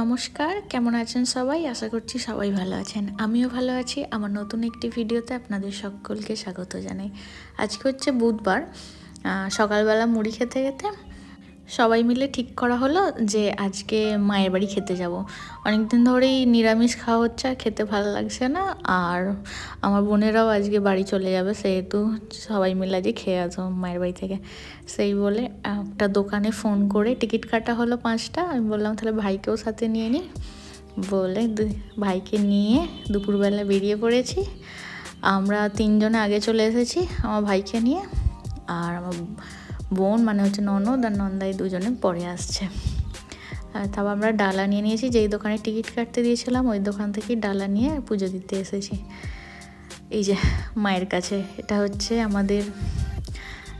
নমস্কার, কেমন আছেন সবাই? আশা করছি সবাই ভালো আছেন। আমিও ভালো আছি। আমার নতুন একটি ভিডিওতে আপনাদের সকলকে স্বাগত জানাই। আজকে হচ্ছে বুধবার সকালবেলা মুড়ি খেতে খেতে সবাই মিলে ঠিক করা হলো যে আজকে মায়ের বাড়ি খেতে যাব। অনেক দিন ধরেই নিরামিষ খাওয়া হচ্ছে আর খেতে ভালো লাগছে না। আর আমার বোনেরাও আজকে বাড়ি চলে যাবে সেহেতু সবাই মিলে আজকে খেয়ে আসব মায়ের বাড়ি থেকে। সেই বলে একটা দোকানে ফোন করে টিকিট কাটা হলো পাঁচটা। আমি বললাম, তাহলে ভাইকেও সাথে নিয়ে নিই বলে ভাইকে নিয়ে দুপুরবেলা বেরিয়ে পড়েছি। আমরা তিনজনে আগে চলে এসেছি আমার ভাইকে নিয়ে। আর আমার বোন মানে হচ্ছে ননদ আর নন্দাই দুজনে পরে আসছে। আর তারপর আমরা ডালা নিয়ে নিয়েছি, যেই দোকানে টিকিট কাটতে দিয়েছিলাম, ওই দোকান থেকেই ডালা নিয়ে পুজো দিতে এসেছি। এই যে মায়ের কাছে, এটা হচ্ছে আমাদের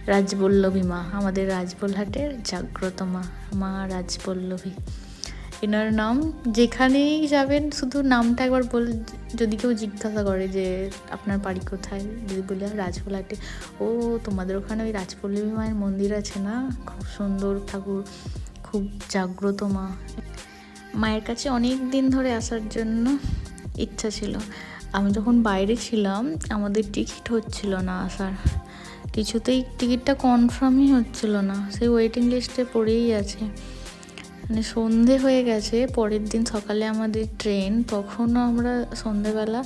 রাজবল্লভী মা, আমাদের রাজবলহাটের জাগ্রত মা মা রাজবল্লভী। এনার নাম। যেখানেই যাবেন, শুধু নামটা একবার বল, যদি কেউ জিজ্ঞাসা করে যে, আপনার বাড়ি কোথায়? যদি বলে রাজবলহাটে ও, তোমাদের ওখানে ওই রাজপল্লবী মায়ের মন্দির আছে না? খুব সুন্দর ঠাকুর, খুব জাগ্রত মা। মায়ের কাছে অনেক দিন ধরে আসার জন্য ইচ্ছা ছিল। আমি যখন বাইরে ছিলাম, আমাদের টিকিট হচ্ছিল না আসার। কিছুতেই টিকিটটা কনফার্মই হচ্ছিল না। সেই ওয়েটিং লিস্টে পড়েই আছে। মানে সন্ধে হয়ে গেছে, পরের দিন সকালে আমাদের ট্রেন, তখনও আমরা সন্ধেবেলা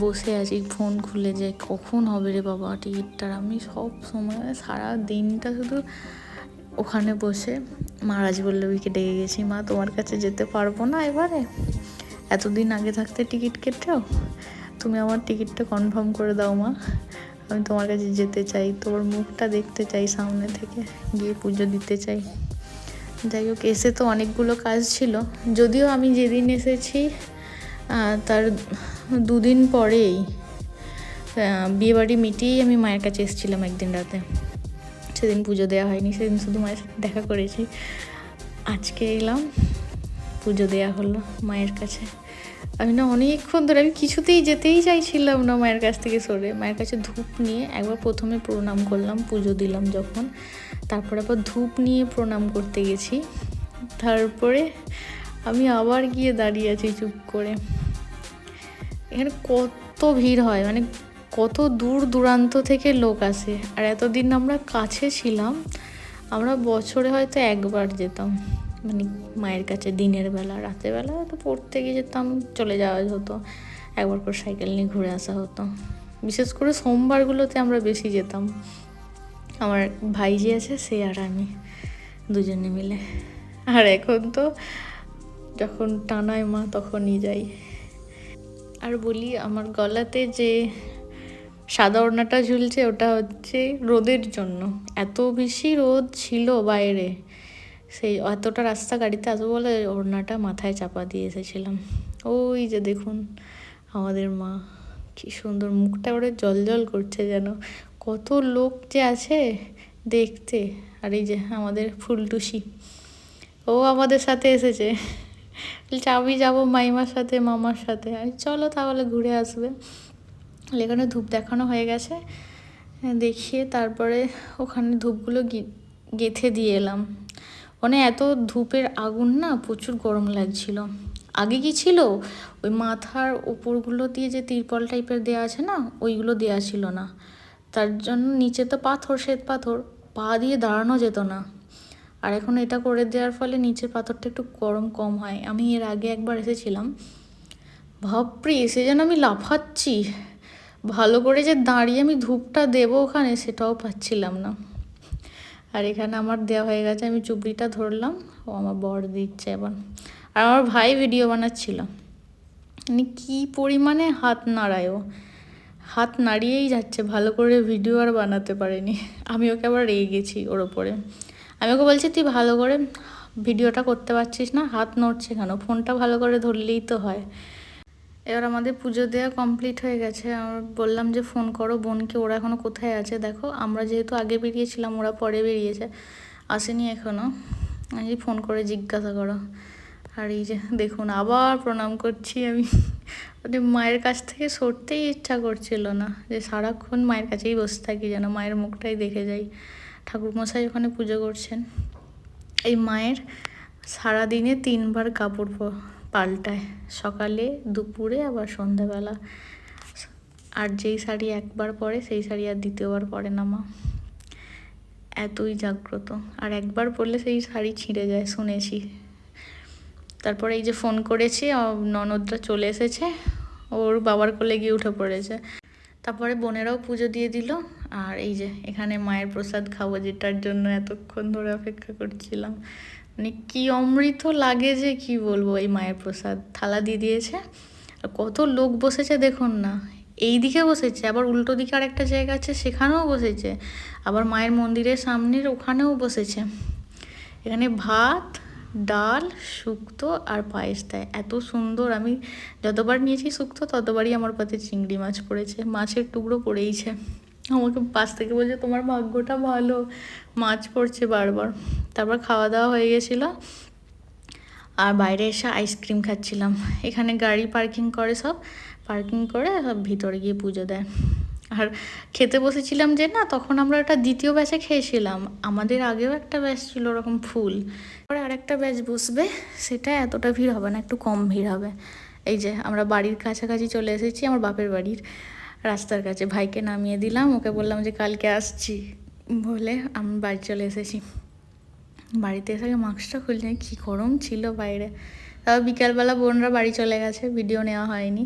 বসে আছি, ফোন খুলে যে কখন হবে রে বাবা টিকিটটার। আমি সব সময় মানে সারা দিনটা শুধু ওখানে বসে, মহারাজ বল্লবীকে ডেকে গেছি মা, তোমার কাছে যেতে পারব না এবারে? এতদিন আগে থাকতে টিকিট কেটেও তুমি আমার টিকিটটা কনফার্ম করে দাও মা, আমি তোমার কাছে যেতে চাই, তোমার মুখটা দেখতে চাই সামনে থেকে, গিয়ে পুজো দিতে চাই। যাই হোক, এসে তো অনেকগুলো কাজ ছিল। যদিও আমি যেদিন এসেছি তার দুদিন পরেই বিয়েবাড়ি মিটিয়েই আমি মায়ের কাছে এসেছিলাম একদিন রাতে। সেদিন পুজো দেওয়া হয়নি, সেদিন শুধু মায়ের সাথে দেখা করেছি। আজকে এলাম, পুজো দেওয়া হলো মায়ের কাছে। আমি না অনেকক্ষণ ধরে, আমি কিছুতেই যেতেই চাইছিলাম না মায়ের কাছ থেকে সরে। মায়ের কাছে ধূপ নিয়ে একবার প্রথমে প্রণাম করলাম, পুজো দিলাম যখন। তারপরে আবার ধূপ নিয়ে প্রণাম করতে গেছি। তারপরে আমি আবার গিয়ে দাঁড়িয়ে আছি চুপ করে। এখানে কত ভিড় হয় মানে কত দূর দূরান্ত থেকে লোক আসে। আর এতদিন আমরা কাছে ছিলাম, আমরা বছরে হয়তো একবার যেতাম। মানে মায়ের কাছে দিনের বেলা, রাতের বেলা তো পড়তে গিয়ে যেতাম, চলে যাওয়া হতো, একবার করে সাইকেল নিয়ে ঘুরে আসা হতো। বিশেষ করে সোমবারগুলোতে আমরা বেশি যেতাম। আমার ভাই যে আছে, সে আর আমি দুজনে মিলে। আর এখন তো যখন টানায় মা, তখনই যাই। আর বলি, আমার গলাতে যে সাদা ওড়নাটা ঝুলছে, ওটা হচ্ছে রোদের জন্য। এত বেশি রোদ ছিল বাইরে। সেই এতটা রাস্তা গাড়িতে আসব বলে ওড়নাটা মাথায় চাপা দিয়ে এসেছিলাম। ওই যে দেখুন আমাদের মা, কি সুন্দর মুখটা ওরে জল জল করছে যেন। কত লোক যে আছে দেখতে। আর এই যে আমাদের ফুলটুসি, ও আমাদের সাথে এসেছে। বলছে, আমি যাব মাইমার সাথে, মামার সাথে। আমি চলো তাহলে ঘুরে আসবে। এখানে ধূপ দেখানো হয়ে গেছে। দেখিয়ে তারপরে ওখানে ধূপগুলো গেঁথে দিয়ে এলাম। মানে এত ধূপের আগুন না প্রচুর গরম লাগছিল। আগে কি ছিল? ওই মাথার ওপরগুলো দিয়ে যে তিরপল টাইপের দেওয়া আছে না, ওইগুলো দেওয়া ছিল না। তার জন্য নিচে তো পাথর, শ্বেত পাথর, পা দিয়ে দাঁড়ানো যেত না। আর এখন এটা করে দেওয়ার ফলে নিচের পাথরটা একটু গরম কম হয়। আমি এর আগে একবার এসেছিলাম। ভাবপ্রি এসে যেন আমি লাফাচ্ছি। ভালো করে যে দাঁড়িয়ে আমি ধূপটা দেবো ওখানে, সেটাও পাচ্ছিলাম না। আর এখানে আমার দেওয়া হয়ে গেছে, আমি চুবড়িটা ধরলাম, ও আমার বর দিচ্ছে এবার আর আমার ভাই ভিডিও বানাচ্ছিল। মানে কী পরিমাণে হাত নাড়ায় ও। হাত নাড়িয়েই যাচ্ছে, ভালো করে ভিডিও আর বানাতে পারেনি। আমি ওকে আবার রেগে গেছি ওর ওপরে। আমি ওকে বলছি, তুই ভালো করে ভিডিওটা করতে পারছিস না? হাত নড়ছে কেন? ফোনটা ভালো করে ধরলেই তো হয়। এবার আমাদের পুজো দেওয়া কমপ্লিট হয়ে গেছে। বললাম যে ফোন করো, বোনকে, ওরা এখনও কোথায় আছে? দেখো, আমরা যেহেতু আগে বেরিয়েছিলাম, ওরা পরে বেরিয়েছে। আসেনি এখনও আমি ফোন করে জিজ্ঞাসা করো। আর এই যে দেখুন, আবার প্রণাম করছি আমি। মানে মায়ের কাছ থেকে সরতেই ইচ্ছা করছিল না যে সারাক্ষণ মায়ের কাছেই বসে থাকি, যেন মায়ের মুখটাই দেখে যাই। ঠাকুরমশাই ওখানে পুজো করছেন। এই মায়ের সারাদিনে তিনবার কাপড় পাল্টায়। সকালে, দুপুরে, আবার সন্ধ্যাবেলা। আর যেই শাড়ি একবার পরে, সেই শাড়ি আর দ্বিতীয়বার পরে না মা। এতই জাগ্রত। আর একবার পরলে সেই শাড়ি ছিঁড়ে যায়, শুনেছি। তারপরে এই যে ফোন করেছি ননদরা চলে এসেছে। ওর বাবার কোলে গিয়ে উঠে পড়েছে। তারপরে বোনেরাও পুজো দিয়ে দিল। আর এই যে এখানে মায়ের প্রসাদ খাব যেটার জন্য এতক্ষণ ধরে অপেক্ষা করছিলাম। মানে কি অমৃত লাগে যে কি বলব এই মায়ের প্রসাদ? থালা দিয়ে দিয়েছে। আর কত লোক বসেছে দেখুন না। এই দিকে বসেছে, আবার উল্টো দিকে আরেকটা জায়গা আছে, সেখানেও বসেছে। আবার মায়ের মন্দিরের সামনের ওখানেও বসেছে। এখানে ভাত, ডাল, শুক্তো আর পায়েস দেয়। এত সুন্দর। আমি যতবার নিয়েছি শুক্তো, ততবারই আমার পাতে চিংড়ি মাছ পড়েছে। মাছের টুকরো পড়েইছে। আমাকে পাশ থেকে বলছে, তোমার ভাগ্যটা ভালো। মাছ পড়ছে বারবার। তারপর খাওয়া দাওয়া হয়ে গেছিল। আর বাইরে এসে আইসক্রিম খাচ্ছিলাম। এখানে গাড়ি পার্কিং করে সব। পার্কিং করে সব ভিতরে গিয়ে পুজো দেয়। আর খেতে বসেছিলাম যে না, তখন আমরা ওটা দ্বিতীয় ব্যাচে খেয়েছিলাম। আমাদের আগেও একটা ব্যাচ ছিল ওরকম ফুল। পরে আরেকটা ব্যাচ বসবে, সেটা এতটা ভিড় হবে না, একটু কম ভিড় হবে। এই যে আমরা বাড়ির কাছাকাছি চলে এসেছি, আমার বাপের বাড়ির রাস্তার কাছে। ভাইকে নামিয়ে দিলাম, ওকে বললাম যে কালকে আসছি। বলে আমি বাড়ি চলে এসেছি। বাড়িতে এসে মাস্কটা খুলছি কী গরম ছিল বাইরে। তারপর বিকালবেলা বোনরা বাড়ি চলে গেছে ভিডিও নেওয়া হয়নি।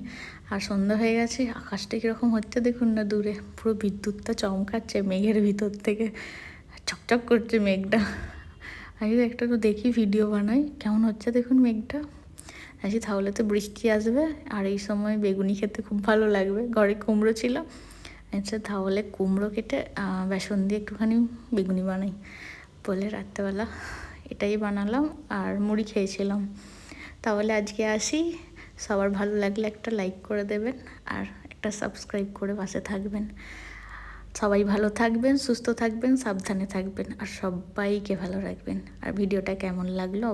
আর সন্ধ্যা হয়ে গেছে, আকাশটা কীরকম হচ্ছে দেখুন না দূরে। পুরো বিদ্যুৎটা চমকাচ্ছে মেঘের ভিতর থেকে। চকচক করছে মেঘটা। আমি একটা তো দেখি ভিডিও বানাই। কেমন হচ্ছে দেখুন মেঘটা? আছি তাহলে তো বৃষ্টি আসবে। আর এই সময় বেগুনি খেতে খুব ভালো লাগবে। ঘরে কুমড়ো ছিল। আচ্ছা তাহলে কুমড়ো কেটে বেসন দিয়ে একটুখানি বেগুনি বানাই। বলে রাত্রেবেলা এটাই বানালাম আর মুড়ি খেয়েছিলাম। তাহলে আজকে আসি। সবার ভালো লাগলে একটা লাইক করে দেবেন আর একটা সাবস্ক্রাইব করে পাশে থাকবেন। সবাই ভালো থাকবেন, সুস্থ থাকবেন, সাবধানে থাকবেন আর সবাইকে ভালো রাখবেন। আর ভিডিওটা কেমন লাগল?